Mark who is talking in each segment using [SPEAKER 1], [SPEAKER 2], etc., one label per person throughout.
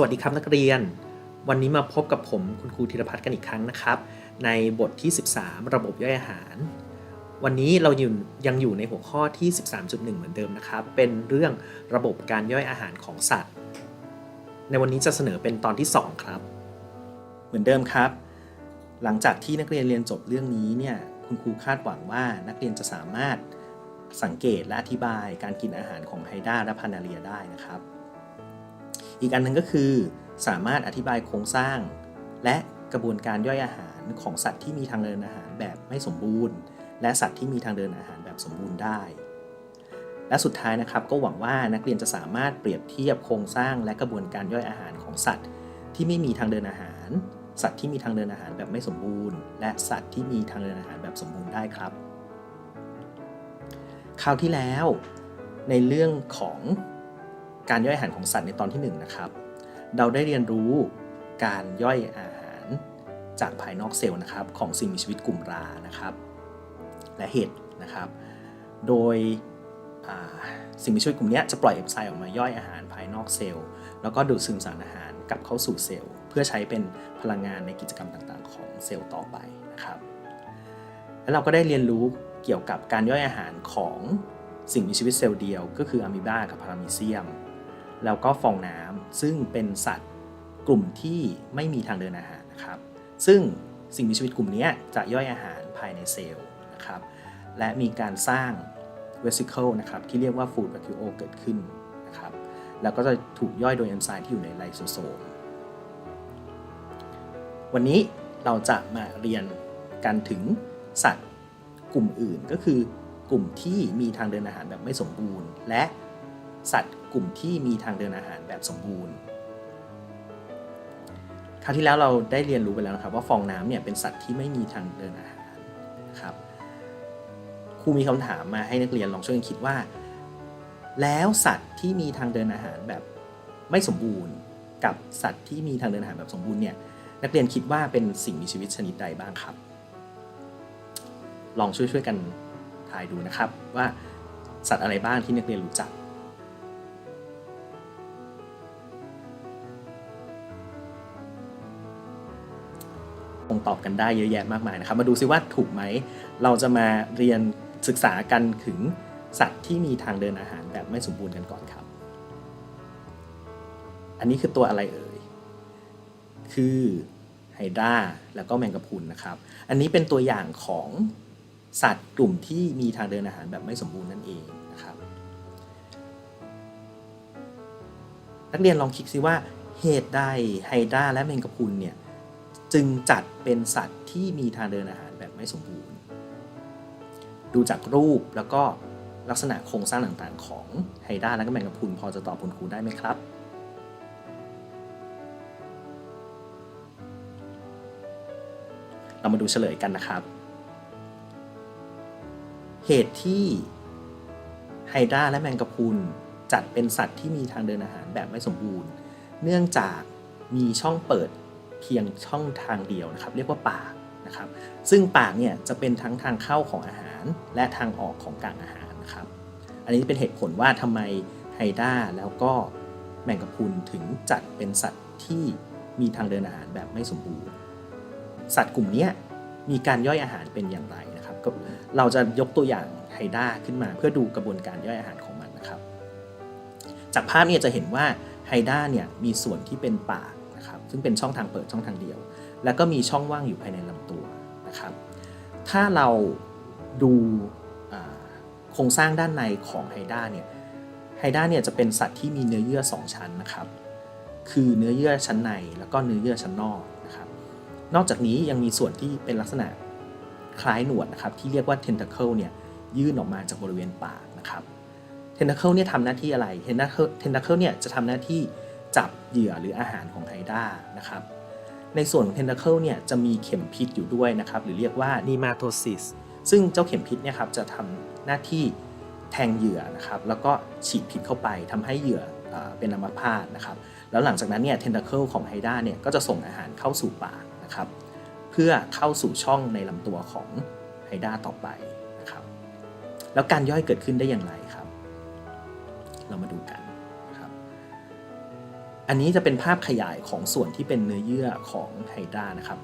[SPEAKER 1] สวัสดีครับนักเรียน วันนี้มาพบกับผมคุณครูธีรพัฒน์กันอีกครั้งนะครับ ในบทที่ 13 ระบบย่อยอาหาร วันนี้เราอยู่ยังอยู่ในหัวข้อที่ 13.1 เหมือนเดิมนะครับ เป็นเรื่องระบบการย่อยอาหารของสัตว์ ในวันนี้จะเสนอเป็นตอนที่ 2 ครับ เหมือนเดิมครับ หลังจากที่นักเรียนเรียนจบเรื่องนี้เนี่ยคุณครูคาดหวังว่านักเรียนจะสามารถสังเกตและอธิบายการกินอาหารของไฮด้าและพานาเรียได้นะครับ อีกอันหนึ่งก็คือสามารถอธิบายโครงสร้าง และกระบวนการย่อยอาหารของสัตว์ที่มีทางเดินอาหารแบบไม่สมบูรณ์ และสัตว์ที่มีทางเดินอาหารแบบสมบูรณ์ได้ และสุดท้ายนะครับก็หวังว่านักเรียนจะสามารถเปรียบเทียบโครงสร้างและกระบวนการย่อยอาหารของสัตว์ ที่ไม่มีทางเดินอาหาร สัตว์ที่มีทางเดินอาหารแบบไม่สมบูรณ์ และสัตว์ที่มีทางเดินอาหารแบบสมบูรณ์ได้ครับ คราวที่แล้ว ในเรื่องของ การย่อยอาหารของสัตว์ในตอนที่1นนะครับเราได้เรียนรู้การย่อยอาหารจากภายนอกเซลล์นะครับของสิ่งมีชีวิตกลุ่มรานะครับ และเห็ดนะครับ โดยสิ่งมีชีวิตกลุ่มนี้จะปล่อยเอนไซม์ออกมาย่อยอาหารภายนอกเซลล์ แล้วก็ดูดซึมสารอาหารกลับเข้าสู่เซลล์ เพื่อใช้เป็นพลังงานในกิจกรรมต่างๆ ของเซลล์ต่อไปนะครับ แล้วเราก็ได้เรียนรู้เกี่ยวกับการย่อยอาหารของสิ่งมีชีวิตเซลล์เดียว ก็คืออะมีบากับพารามีเซียม แล้วก็ฟองน้ำซึ่งเป็นสัตว์กลุ่มที่ไม่มีทางเดินอาหารนะครับ ซึ่งสิ่งมีชีวิตกลุ่มนี้จะย่อยอาหารภายในเซลล์นะครับ และมีการสร้าง vesicle นะครับที่เรียกว่า food vacuole เกิดขึ้นนะครับ แล้วก็จะถูกย่อยโดยเอนไซม์ที่อยู่ในไลโซโซม วันนี้เราจะมาเรียนกันถึงสัตว์กลุ่มอื่นก็คือกลุ่มที่มีทางเดินอาหารแบบไม่สมบูรณ์ และ สัตว์กลุ่มที่มีทางเดินอาหารแบบสมบูรณ์ คราวที่แล้วเราได้เรียนรู้ไปแล้วนะครับ ว่าฟองน้ำเนี่ยเป็นสัตว์ที่ไม่มีทางเดินอาหารนะครับครูมีคำถามมาให้นักเรียนลองช่วยกันคิดว่า แล้วสัตว์ที่มีทางเดินอาหารแบบไม่สมบูรณ์ กับสัตว์ที่มีทางเดินอาหารแบบสมบูรณ์เนี่ยนักเรียนคิดว่าเป็นสิ่งมีชีวิตชนิดใดบ้างครับ ลองช่วยๆกันทายดูนะครับว่าสัตว์อะไรบ้างที่นักเรียนรู้จัก คงตอบกันได้เยอะแยะมากมายนะครับ มาดูซิว่าถูกไหม เราจะมาเรียนศึกษากันถึงสัตว์ที่มีทางเดินอาหารแบบไม่สมบูรณ์กันก่อนครับ อันนี้คือตัวอะไรเอ่ย คือไฮดราแล้วก็แมงกะพรุนนะครับ อันนี้เป็นตัวอย่างของสัตว์กลุ่มที่มีทางเดินอาหารแบบไม่สมบูรณ์นั่นเองนะครับ นักเรียนลองคิดซิว่าเหตุใดไฮดราและแมงกะพรุนเนี่ย จึงจัดเป็นสัตว์ที่มีทางเดินอาหารแบบไม่สมบูรณ์ ดูจากรูปแล้วก็ลักษณะโครงสร้างต่างๆ ของไฮดราและก็แมงกะพรุนพอจะตอบคุณครูได้ไหมครับ เรามาดูเฉลยกันนะครับ เหตุที่ไฮดราและแมงกะพรุนจัดเป็นสัตว์ที่มีทางเดินอาหารแบบไม่สมบูรณ์ เนื่องจากมีช่องเปิด เพียงช่องทางเดียวนะครับ เรียกว่าปากนะครับ ซึ่งปากเนี่ยจะเป็นทั้งทางเข้าของอาหาร และทางออกของกากอาหารนะครับ อันนี้เป็นเหตุผลว่าทำไมไฮดราแล้วก็แมงกะพรุนถึงจัดเป็นสัตว์ที่มีทางเดินอาหารแบบไม่สมบูรณ์ สัตว์กลุ่มนี้มีการย่อยอาหารเป็นอย่างไรนะครับก็เราจะยกตัวอย่างไฮด้าขึ้นมาเพื่อดูกระบวนการย่อยอาหารของมันนะครับ จากภาพนี้จะเห็นว่าไฮด้าเนี่ยมีส่วนที่เป็นปาก นะครับซึ่งเป็นช่องทางเปิดช่องทางเดียว แล้วก็มีช่องว่างอยู่ภายในลำตัวนะครับ ถ้าเราดูโครงสร้างด้านในของไฮด้าเนี่ยไฮด้าเนี่ยจะเป็นสัตว์ที่มีเนื้อเยื่อ 2 ชั้นนะครับ คือเนื้อเยื่อชั้นในแล้วก็เนื้อเยื่อชั้นนอกนะครับ นอกจากนี้ยังมีส่วนที่เป็นลักษณะคล้ายหนวดนะครับที่เรียกว่า tentacle เนี่ยยื่นออกมาจากบริเวณปากนะครับ tentacle เนี่ยทำหน้าที่อะไร tentacle เนี่ยจะทำหน้าที่ จับเหยื่อหรืออาหารของไฮด้านะครับ ในส่วนของ tentacle เนี่ยจะมีเข็มพิษอยู่ด้วยนะครับ หรือเรียกว่า nematocyst ซึ่งเจ้าเข็มพิษเนี่ยครับจะทำหน้าที่แทงเหยื่อนะครับแล้วก็ฉีดพิษเข้าไปทำให้เหยื่อเป็นอัมพาตนะครับ แล้วหลังจากนั้นเนี่ย tentacle ของไฮด้าเนี่ยก็จะส่งอาหารเข้าสู่ปากนะครับ เพื่อเข้าสู่ช่องในลำตัวของไฮด้าต่อไปนะครับ แล้วการย่อยเกิดขึ้นได้อย่างไรครับ เรามาดูกันนะครับ อันนี้จะเป็นภาพขยายของส่วนที่เป็นเนื้อเยื่อของไฮดรานะครับ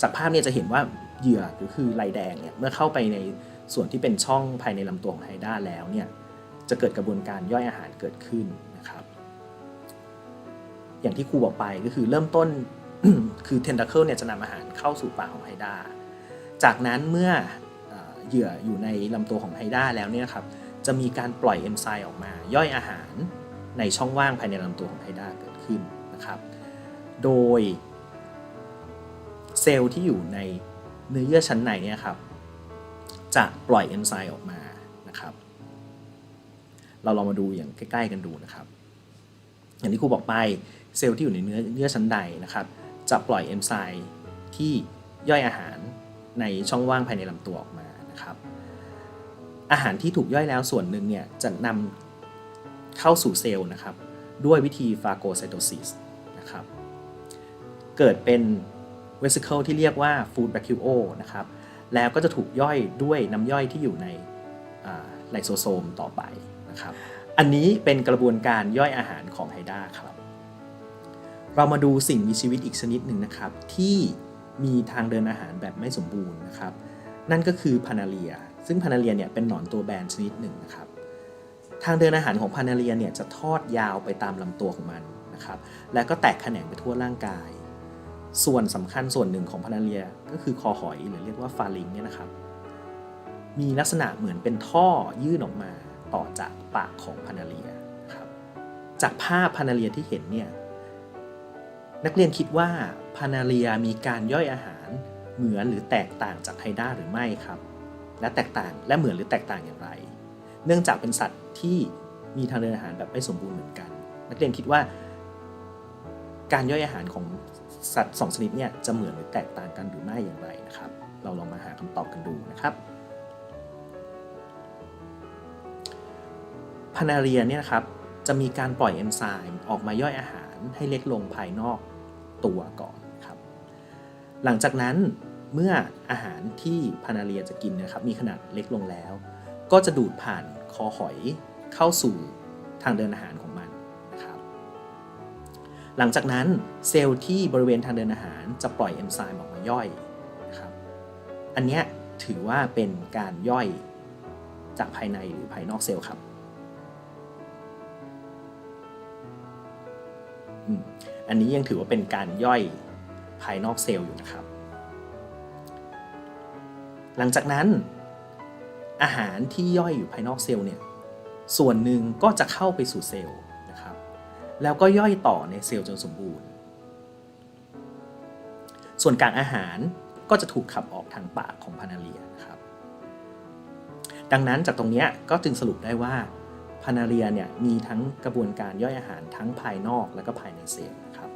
[SPEAKER 1] จากภาพเนี่ยจะเห็นว่าเหยื่อหรือคือลายแดงเนี่ยเมื่อเข้าไปในส่วนที่เป็นช่องภายในลำตัวของไฮดราแล้วเนี่ยจะเกิดกระบวนการย่อยอาหารเกิดขึ้นนะครับ อย่างที่ครูบอกไปก็คือเริ่มต้นคือเทน t เคิลเนี่ยจะนำอาหารเข้าสู่ปากของไฮดราจากนั้นเมื่อเหยื่ออยู่ในลำตัวของไฮดราแล้วเนี่ยครับจะมีการปล่อยเอนไซม์ออกมา ย่อยอาหาร ในช่องว่างภายในลำตัวของไฮดราเกิดขึ้นนะครับ โดยเซลล์ที่อยู่ในเนื้อเยื่อชั้นในเนี่ยครับจะปล่อยเอนไซม์ออกมานะครับ เราลองมาดูอย่างใกล้ ๆ กันดูนะครับ อย่างที่ครูบอกไปเซลล์ที่อยู่ในเนื้อเยื่อชั้นใดนะครับ จะปล่อยเอนไซม์ที่ย่อยอาหารในช่องว่างภายในลำตัวออกมานะครับ อาหารที่ถูกย่อยแล้วส่วนหนึ่งเนี่ยจะนำ เข้าสู่เซลล์นะครับ ด้วยวิธีฟาโกไซโตซิสนะครับ เกิดเป็นเวสิเคิลที่เรียกว่าฟูดแบคิโอนะครับ แล้วก็จะถูกย่อยด้วยน้ำย่อยที่อยู่ในไลโซโซมต่อไปนะครับ อันนี้เป็นกระบวนการย่อยอาหารของไฮดราครับ เรามาดูสิ่งมีชีวิตอีกชนิดหนึ่งนะครับ ที่มีทางเดินอาหารแบบไม่สมบูรณ์นะครับ นั่นก็คือพานาเลีย ซึ่งพานาเลียเนี่ยเป็นหนอนตัวแบนชนิดหนึ่งนะครับ ทางเดินอาหารของพานาเลียเนี่ยจะทอดยาวไปตามลำตัวของมันนะครับแล้วก็แตกแขนงไปทั่วร่างกาย ส่วนสำคัญส่วนหนึ่งของพานาเลียก็คือคอหอยหรือเรียกว่าฟาลิงเนี่ยนะครับมีลักษณะเหมือนเป็นท่อยื่นออกมาต่อจากปากของพานาเลียครับจากภาพพานาเลียที่เห็นเนี่ยนักเรียนคิดว่าพานาเลียมีการย่อยอาหารเหมือนหรือแตกต่างจากไฮด้าหรือไม่ครับ และแตกต่างและเหมือนหรือแตกต่างอย่างไร เนื่องจากเป็นสัตว์ที่มีทางเดินอาหารแบบไม่สมบูรณ์เหมือนกัน นักเรียนคิดว่า การย่อยอาหารของสัตว์สองชนิดเนี่ยจะเหมือนหรือแตกต่างกันหรือไม่อย่างไรนะครับ เราลองมาหาคำตอบกันดูนะครับพานาเรียเนี่ยนะครับจะมีการปล่อยเอนไซม์ออกมาย่อยอาหารให้เล็กลงภายนอกตัวก่อนครับ หลังจากนั้นเมื่ออาหารที่พานาเรียจะกินนะครับมีขนาดเล็กลงแล้ว ก็จะดูดผ่านคอหอยเข้าสู่ทางเดินอาหารของมันนะครับหลังจากนั้นเซลล์ที่บริเวณทางเดินอาหารจะปล่อยเอนไซม์ออกมาย่อยนะครับอันนี้ถือว่าเป็นการย่อยจากภายในหรือภายนอกเซลล์ครับอันนี้ยังถือว่าเป็นการย่อยภายนอกเซลล์อยู่นะครับ หลังจากนั้น อาหารที่ย่อยอยู่ภายนอกเซลล์เนี่ยส่วนหนึ่งก็จะเข้าไปสู่เซลล์นะครับ แล้วก็ย่อยต่อในเซลล์จนสมบูรณ์ ส่วนกากอาหารก็จะถูกขับออกทางปากของพานาเลียนะครับ ดังนั้นจากตรงนี้ก็จึงสรุปได้ว่าพานาเรียเนี่ยมีทั้งกระบวนการย่อยอาหารทั้งภายนอกและก็ภายในเซลล์นะครับ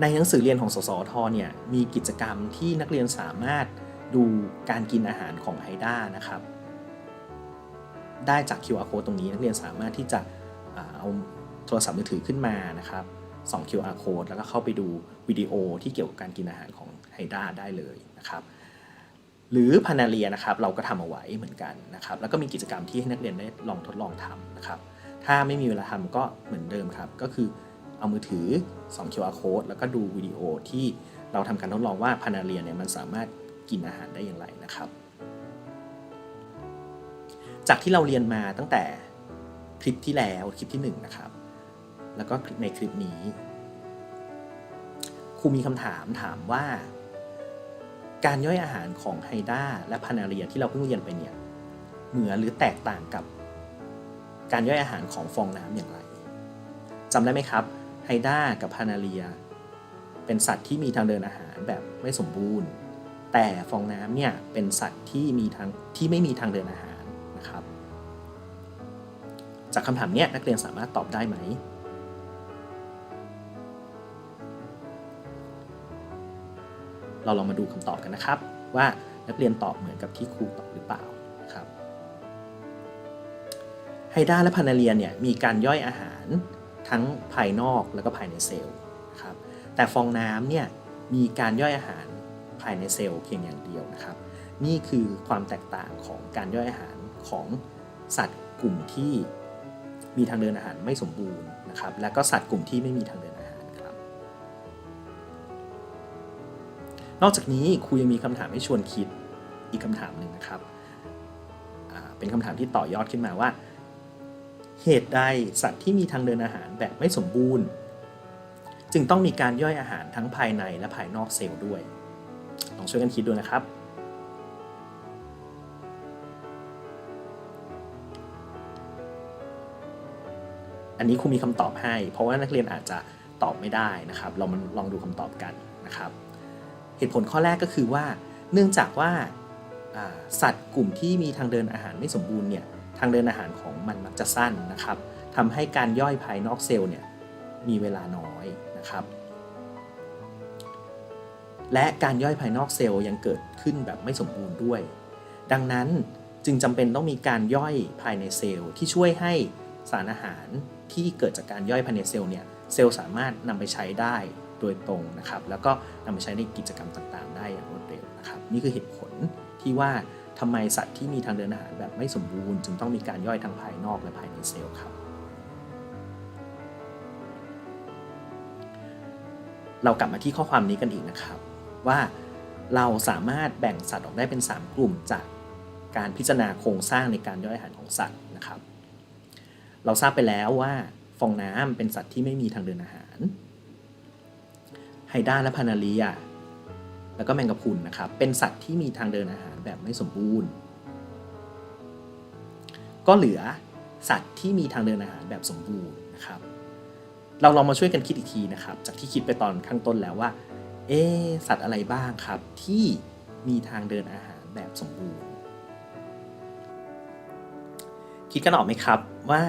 [SPEAKER 1] ในหนังสือเรียนของสสทเนี่ยมีกิจกรรมที่นักเรียนสามารถ ดูการกินอาหารของไฮด้านะครับ ได้จาก QR code ตรงนี้นักเรียนสามารถที่จะเอาโทรศัพท์มือถือขึ้นมานะครับส่อง QR code แล้วก็เข้าไปดูวิดีโอที่เกี่ยวกับการกินอาหารของไฮด้าได้เลยนะครับ หรือพานาเลียนะครับ เราก็ทำเอาไว้เหมือนกันนะครับ แล้วก็มีกิจกรรมที่ให้นักเรียนได้ลองทดลองทำนะครับ ถ้าไม่มีเวลาทำก็เหมือนเดิมครับ ก็คือเอามือถือส่อง QR code แล้วก็ดูวิดีโอที่เราทำการทดลองว่าพานาเลียเนี่ยมันสามารถ กินอาหารได้อย่างไรนะครับ จากที่เราเรียนมาตั้งแต่คลิปที่แล้วคลิปที่1นนะครับ แล้วก็ในคลิปนี้ครูมีคำถามถามว่า การย่อยอาหารของไฮด้าและพานาเรียที่เราเพิ่งเรียนไปเนี่ยเหมือนหรือแตกต่างกับการย่อยอาหารของฟองน้ำอย่างไรจำได้ไหมครับไฮด้ากับพานาเรีย เป็นสัตว์ที่มีทางเดินอาหารแบบไม่สมบูรณ์ แต่ฟองน้ำเนี่ยเป็นสัตว์ที่มีทางที่ไม่มีทางเดินอาหารนะครับ จากคำถามนี้นักเรียนสามารถตอบได้ไหม เราลองมาดูคำตอบกันนะครับ ว่านักเรียนตอบเหมือนกับที่ครูตอบหรือเปล่าครับไฮด้าและพานาเลียเนี่ยมีการย่อยอาหารทั้งภายนอกแล้วก็ภายในเซลล์นะครับแต่ฟองน้ำเนี่ยมีการย่อยอาหาร ภายในเซลล์เพียงอย่างเดียวนะครับ นี่คือความแตกต่างของการย่อยอาหารของสัตว์กลุ่มที่มีทางเดินอาหารไม่สมบูรณ์นะครับ และก็สัตว์กลุ่มที่ไม่มีทางเดินอาหารครับ นอกจากนี้ครูยังมีคำถามให้ชวนคิดอีกคำถามหนึ่งนะครับ เป็นคำถามที่ต่อยอดขึ้นมาว่า เหตุใดสัตว์ที่มีทางเดินอาหารแบบไม่สมบูรณ์ จึงต้องมีการย่อยอาหารทั้งภายในและภายนอกเซลล์ด้วย ลองช่วยกันคิดดูนะครับ อันนี้ครูมีคำตอบให้ เพราะว่านักเรียนอาจจะตอบไม่ได้นะครับ เรามาลองดูคำตอบกันนะครับ เหตุผลข้อแรกก็คือว่า เนื่องจากว่าสัตว์กลุ่มที่มีทางเดินอาหารไม่สมบูรณ์เนี่ยทางเดินอาหารของมันมักจะสั้นนะครับทำให้การย่อยภายนอกเซลล์เนี่ยมีเวลาน้อยนะครับ และการย่อยภายนอกเซลล์ยังเกิดขึ้นแบบไม่สมบูรณ์ด้วย ดังนั้นจึงจำเป็นต้องมีการย่อยภายในเซลล์ที่ช่วยให้สารอาหารที่เกิดจากการย่อยภายในเซลล์เนี่ยเซลล์สามารถนำไปใช้ได้โดยตรงนะครับ แล้วก็นำไปใช้ในกิจกรรมต่างๆ ได้อย่างรวดเร็วนะครับ นี่คือเหตุผลที่ว่าทำไมสัตว์ที่มีทางเดินอาหารแบบไม่สมบูรณ์ จึงต้องมีการย่อยทั้งภายนอกและภายในเซลล์ครับ เรากลับมาที่ข้อความนี้กันอีกนะครับ ว่าเราสามารถแบ่งสัตว์ออกได้เป็น 3 กลุ่มจากการพิจารณาโครงสร้างในการย่อยอาหารของสัตว์นะครับ เราทราบไปแล้วว่าฟองน้ำเป็นสัตว์ที่ไม่มีทางเดินอาหาร ไฮด้าและพานาเลีย แล้วก็แมงกะพรุนนะครับ เป็นสัตว์ที่มีทางเดินอาหารแบบไม่สมบูรณ์ ก็เหลือสัตว์ที่มีทางเดินอาหารแบบสมบูรณ์นะครับ เราลองมาช่วยกันคิดอีกทีนะครับ จากที่คิดไปตอนข้างต้นแล้วว่า เอ๊สัตว์อะไรบ้างครับที่มีทางเดินอาหารแบบสมบูรณ์ คิดกันออกไหมครับว่า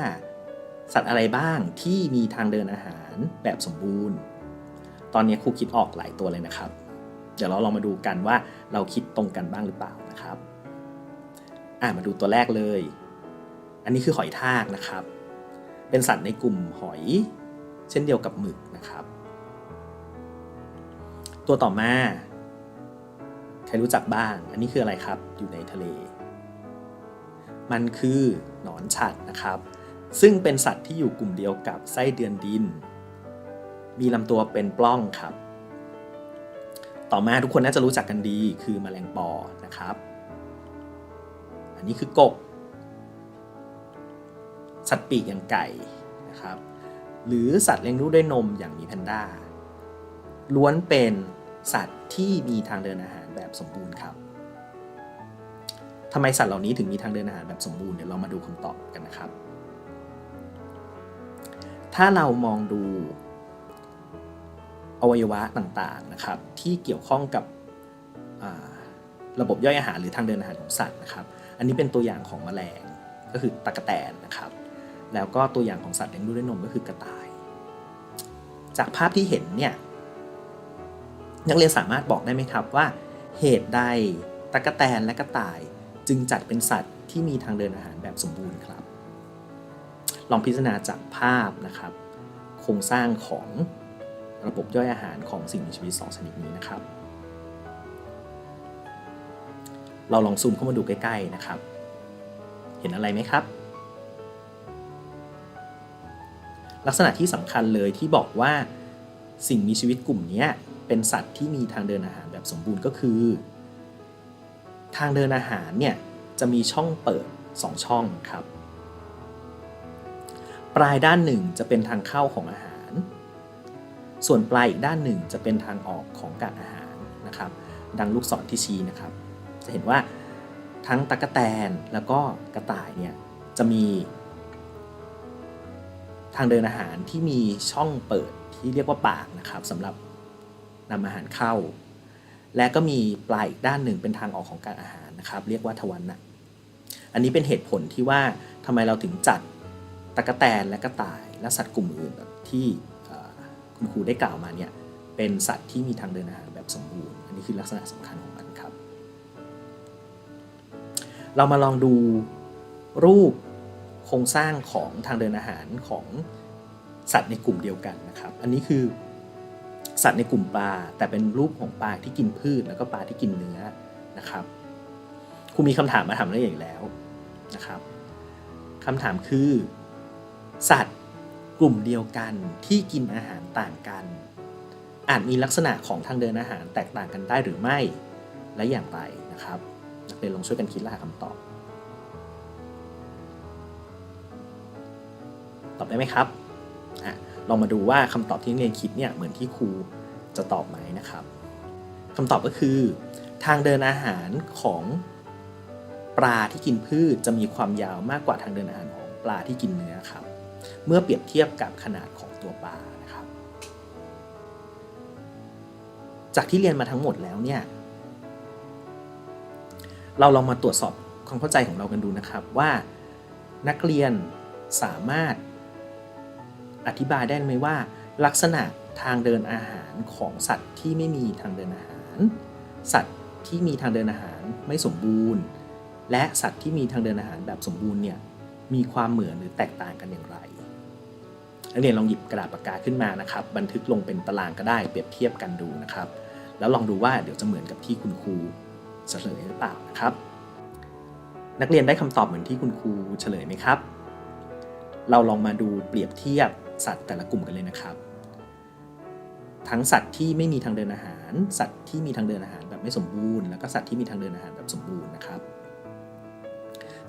[SPEAKER 1] สัตว์อะไรบ้างที่มีทางเดินอาหารแบบสมบูรณ์ ตอนนี้ครูคิดออกหลายตัวเลยนะครับ เดี๋ยวเราลองมาดูกันว่าเราคิดตรงกันบ้างหรือเปล่านะครับอ่ามาดูตัวแรกเลย อันนี้คือหอยทากนะครับ เป็นสัตว์ในกลุ่มหอย เช่นเดียวกับหมึกนะครับ ตัวต่อมา ใครรู้จักบ้าง อันนี้คืออะไรครับ อยู่ในทะเล มันคือหนอนฉัดนะครับ ซึ่งเป็นสัตว์ที่อยู่กลุ่มเดียวกับไส้เดือนดิน มีลำตัวเป็นปล้องครับ ต่อมาทุกคนน่าจะรู้จักกันดีคือแมลงปอนะครับ อันนี้คือกบ สัตว์ปีกอย่างไก่นะครับ หรือสัตว์เลี้ยงลูกด้วยนมอย่างมีแพนด้าล้วนเป็น สัตว์ที่มีทางเดินอาหารแบบสมบูรณ์ครับทำไมสัตว์เหล่านี้ถึงมีทางเดินอาหารแบบสมบูรณ์เดี๋ยวเรามาดูคำตอบกันนะครับ ถ้าเรามองดูอวัยวะต่างๆนะครับ ที่เกี่ยวข้องกับระบบย่อยอาหารหรือทางเดินอาหารของสัตว์นะครับ อันนี้เป็นตัวอย่างของแมลงก็คือตะกแตนนะครับ แล้วก็ตัวอย่างของสัตว์เลี้ยงลูกด้วยนมก็คือกระต่าย จากภาพที่เห็นเนี่ย นักเรียนสามารถบอกได้ไหมครับว่า เหตุใดตะกแตนและกระต่าย จึงจัดเป็นสัตว์ที่มีทางเดินอาหารแบบสมบูรณ์ครับ ลองพิจารณาจากภาพนะครับ โครงสร้างของระบบย่อยอาหารของสิ่งมีชีวิตสองชนิดนี้นะครับ เราลองซูมเข้ามาดูใกล้ ๆนะครับ เห็นอะไรไหมครับ ลักษณะที่สำคัญเลยที่บอกว่าสิ่งมีชีวิตกลุ่มนี้ เป็นสัตว์ที่มีทางเดินอาหารแบบสมบูรณ์ก็คือ ทางเดินอาหารเนี่ยจะมีช่องเปิด 2 ช่องครับ ปลายด้านหนึ่งจะเป็นทางเข้าของอาหาร ส่วนปลายอีกด้านหนึ่งจะเป็นทางออกของกากอาหารนะครับ ดังลูกศรที่ชี้นะครับ จะเห็นว่าทั้งตะกแตนแล้วก็กระต่ายเนี่ยจะมี ทางเดินอาหารที่มีช่องเปิดที่เรียกว่าปากนะครับสำหรับ นำอาหารเข้า และก็มีปลายอีกด้านหนึ่งเป็นทางออกของการอาหารนะครับ เรียกว่าทวารหนักอันนี้เป็นเหตุผลที่ว่าทำไมเราถึงจัดตะกะแตนและกระต่าย และสัตว์กลุ่มอื่นแบบที่คุณครูได้กล่าวมาเนี่ยเป็นสัตว์ที่มีทางเดินอาหารแบบสมบูรณ์ อันนี้คือลักษณะสำคัญของมันครับ เรามาลองดูรูปโครงสร้างของทางเดินอาหารของสัตว์ในกลุ่มเดียวกันนะครับ อันนี้คือ สัตว์ในกลุ่มปลาแต่เป็นรูปของปลาที่กินพืชแล้วก็ปลาที่กินเนื้อนะครับครูมีคำถามมาถามเรื่องอีกแล้วนะครับคำถามคือ สัตว์กลุ่มเดียวกันที่กินอาหารต่างกัน อาจมีลักษณะของทางเดินอาหารแตกต่างกันได้หรือไม่และอย่างไรนะครับนักเรียนลองช่วยกันคิดและหาคำตอบ ตอบได้ไหมครับ ลองมาดูว่าคำตอบที่นักเรียนคิดเนี่ยเหมือนที่ครูจะตอบไหมนะครับคำตอบก็คือ ทางเดินอาหารของปลาที่กินพืชจะมีความยาวมากกว่าทางเดินอาหารของปลาที่กินเนื้อครับ เมื่อเปรียบเทียบกับขนาดของตัวปลานะครับ จากที่เรียนมาทั้งหมดแล้วเนี่ยเราลองมาตรวจสอบความเข้าใจของเรากันดูนะครับว่านักเรียนสามารถ อธิบายได้ไหมว่า ลักษณะทางเดินอาหารของสัตว์ที่ไม่มีทางเดินอาหาร สัตว์ที่มีทางเดินอาหารไม่สมบูรณ์ และสัตว์ที่มีทางเดินอาหารแบบสมบูรณ์เนี่ยมีความเหมือนหรือแตกต่างกันอย่างไรนักเรียนลองหยิบกระดาษปากกาขึ้นมานะครับ บันทึกลงเป็นตารางก็ได้เปรียบเทียบกันดูนะครับ แล้วลองดูว่าเดี๋ยวจะเหมือนกับที่คุณครูเฉลยหรือเปล่านะครับ นักเรียนได้คำตอบเหมือนที่คุณครูเฉลยไหมครับ เราลองมาดูเปรียบเทียบ สัตว์แต่ละกลุ่มกันเลยนะครับ ทั้งสัตว์ที่ไม่มีทางเดินอาหาร สัตว์ที่มีทางเดินอาหารแบบไม่สมบูรณ์ แล้วก็สัตว์ที่มีทางเดินอาหารแบบสมบูรณ์นะครับ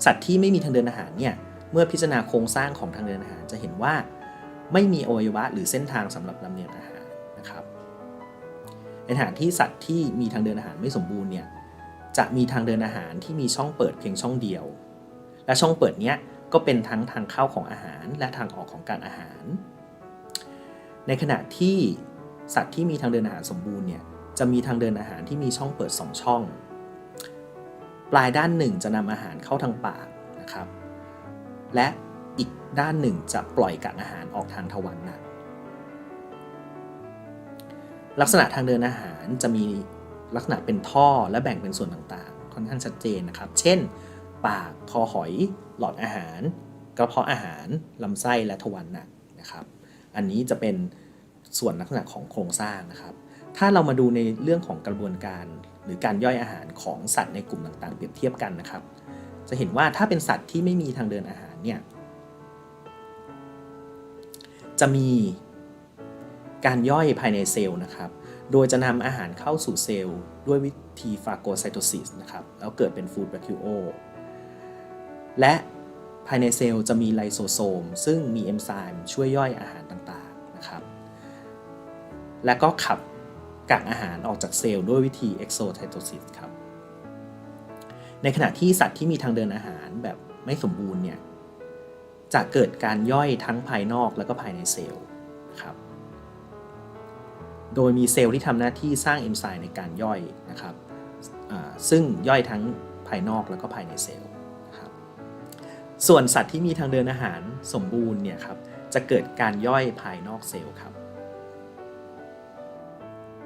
[SPEAKER 1] สัตว์ที่ไม่มีทางเดินอาหารเนี่ย เมื่อพิจารณาโครงสร้างของทางเดินอาหารจะเห็นว่าไม่มีอวัยวะหรือเส้นทางสำหรับลำเลียงอาหารนะครับ ในขณะที่สัตว์ที่มีทางเดินอาหารไม่สมบูรณ์เนี่ยจะมีทางเดินอาหารที่มีช่องเปิดเพียงช่องเดียว และช่องเปิดเนี้ย ก็เป็นทั้งทางเข้าของอาหารและทางออกของการอาหาร ในขณะที่สัตว์ที่มีทางเดินอาหารสมบูรณ์เนี่ยจะมีทางเดินอาหารที่มีช่องเปิด 2 ช่อง ปลายด้านหนึ่งจะนำอาหารเข้าทางปากนะครับ และอีกด้านหนึ่งจะปล่อยกากอาหารออกทางทวารหนักลักษณะทางเดินอาหารจะมีลักษณะเป็นท่อและแบ่งเป็นส่วนต่างๆ ค่อนข้างชัดเจนนะครับ เช่น ปาก คอหอย หลอดอาหาร กระเพาะอาหารลำไส้และทวารหนักนะครับ อันนี้จะเป็นส่วนลักษณะของโครงสร้างนะครับ ถ้าเรามาดูในเรื่องของกระบวนการ หรือการย่อยอาหารของสัตว์ในกลุ่มต่างๆ เปรียบเทียบกันนะครับ จะเห็นว่าถ้าเป็นสัตว์ที่ไม่มีทางเดินอาหารเนี่ยจะมีการย่อยภายในเซลล์นะครับ โดยจะนำอาหารเข้าสู่เซลล์ด้วยวิธีฟาโกไซโตซิสนะครับ แล้วเกิดเป็นฟูดแบคคิโอ และภายในเซลล์จะมีไลโซโซม ซึ่งมีเอนไซม์ช่วยย่อยอาหารต่างๆนะครับ และก็ขับกากอาหารออกจากเซลล์ด้วยวิธีเอ็กโซไทโตซิสครับ ในขณะที่สัตว์ที่มีทางเดินอาหารแบบไม่สมบูรณ์เนี่ยจะเกิดการย่อยทั้งภายนอกและก็ภายในเซลล์นะครับ โดยมีเซลล์ที่ทำหน้าที่สร้างเอนไซม์ในการย่อยนะครับ ซึ่งย่อยทั้งภายนอกแล้วก็ภายในเซลล์ ส่วนสัตว์ที่มีทางเดินอาหารสมบูรณ์เนี่ยครับจะเกิดการย่อยภายนอกเซลล์ครับ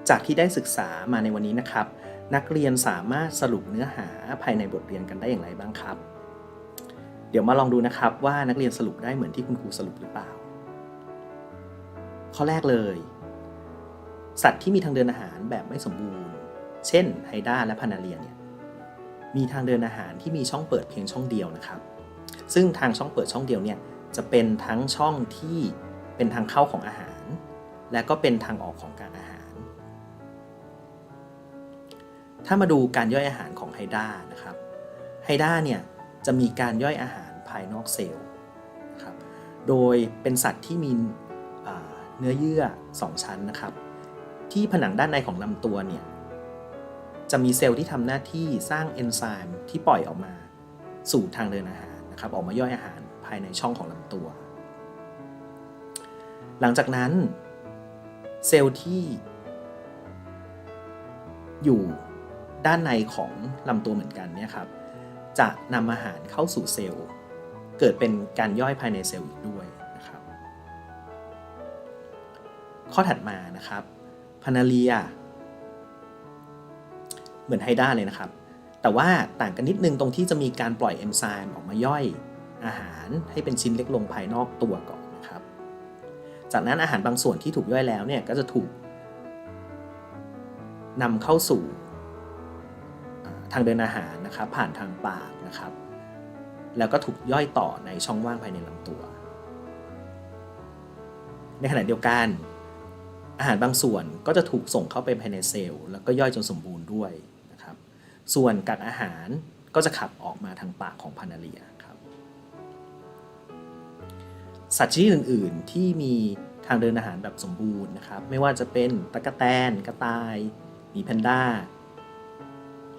[SPEAKER 1] จากที่ได้ศึกษามาในวันนี้นะครับ นักเรียนสามารถสรุปเนื้อหาภายในบทเรียนกันได้อย่างไรบ้างครับ เดี๋ยวมาลองดูนะครับว่านักเรียนสรุปได้เหมือนที่คุณครูสรุปหรือเปล่า ข้อแรกเลย สัตว์ที่มีทางเดินอาหารแบบไม่สมบูรณ์ เช่นไฮด้าและพานาเลียเนี่ยมีทางเดินอาหารที่มีช่องเปิดเพียงช่องเดียวนะครับ ซึ่งทางช่องเปิดช่องเดียวเนี่ยจะเป็นทั้งช่องที่เป็นทางเข้าของอาหาร และก็เป็นทางออกของการอาหาร ถ้ามาดูการย่อยอาหารของไฮด้านะครับไฮด้าเนี่ยจะมีการย่อยอาหารภายนอกเซลล์ครับโดยเป็นสัตว์ที่มีเนื้อเยื่อ 2 ชั้นนะครับ ที่ผนังด้านในของลำตัวเนี่ยจะมีเซลล์ที่ทำหน้าที่สร้างเอนไซม์ที่ปล่อยออกมา สู่ทางเดินอาหาร นะครับออกมาย่อยอาหารภายในช่องของลำตัว หลังจากนั้นเซลล์ที่อยู่ด้านในของลำตัวเหมือนกันเนี่ยครับจะนำอาหารเข้าสู่เซลล์ เกิดเป็นการย่อยภายในเซลล์อีกด้วยนะครับ ข้อถัดมานะครับพานาเลีย เหมือนไฮด้าเลยนะครับ แต่ว่าต่างกันนิดนึงตรงที่จะมีการปล่อยเอนไซม์ออกมาย่อยอาหารให้เป็นชิ้นเล็กลงภายนอกตัวก่อนนะครับ จากนั้นอาหารบางส่วนที่ถูกย่อยแล้วเนี่ยก็จะถูกนำเข้าสู่ทางเดินอาหารนะครับ ผ่านทางปากนะครับ แล้วก็ถูกย่อยต่อในช่องว่างภายในลำตัว ในขณะเดียวกัน อาหารบางส่วนก็จะถูกส่งเข้าไปภายในเซลล์แล้วก็ย่อยจนสมบูรณ์ด้วย ส่วนกากอาหารก็จะขับออกมาทางปากของพานาเลียครับ สัตว์ชนิดอื่น ๆ ที่มีทางเดินอาหารแบบสมบูรณ์นะครับ ไม่ว่าจะเป็นตะกแตน กระต่ายหมีแพนด้า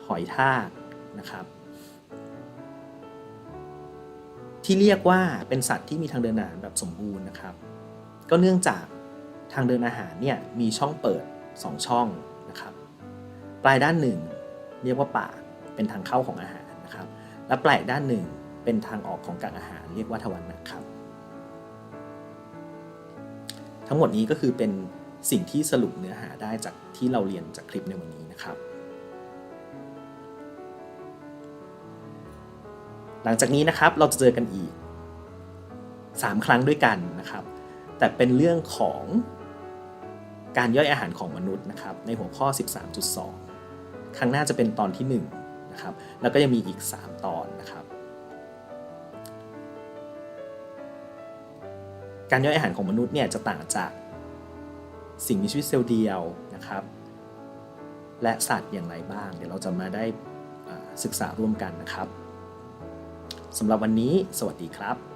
[SPEAKER 1] หอยทากนะครับ ที่เรียกว่าเป็นสัตว์ที่มีทางเดินอาหารแบบสมบูรณ์นะครับ ก็เนื่องจากทางเดินอาหารเนี่ยมีช่องเปิด 2 ช่องนะครับ ปลายด้านหนึ่ง เรียกว่าปากเป็นทางเข้าของอาหารนะครับ และปลายด้านหนึ่งเป็นทางออกของกากอาหาร เรียกว่าทวารหนักครับ ทั้งหมดนี้ก็คือเป็นสิ่งที่สรุปเนื้อหาได้จากที่เราเรียนจากคลิปในวันนี้นะครับ หลังจากนี้นะครับเราจะเจอกันอีก 3 ครั้งด้วยกันนะครับ แต่เป็นเรื่องของการย่อยอาหารของมนุษย์นะครับ ในหัวข้อ 13.2 ครั้งหน้าจะเป็นตอนที่1นะครับแล้วก็ยังมีอีก 3 ตอนนะครับการย่อยอาหารของมนุษย์เนี่ยจะต่างจากสิ่งมีชีวิตเซลล์เดียวนะครับ และสัตว์อย่างไรบ้าง เดี๋ยวเราจะมาได้ศึกษาร่วมกันนะครับสำหรับวันนี้สวัสดีครับ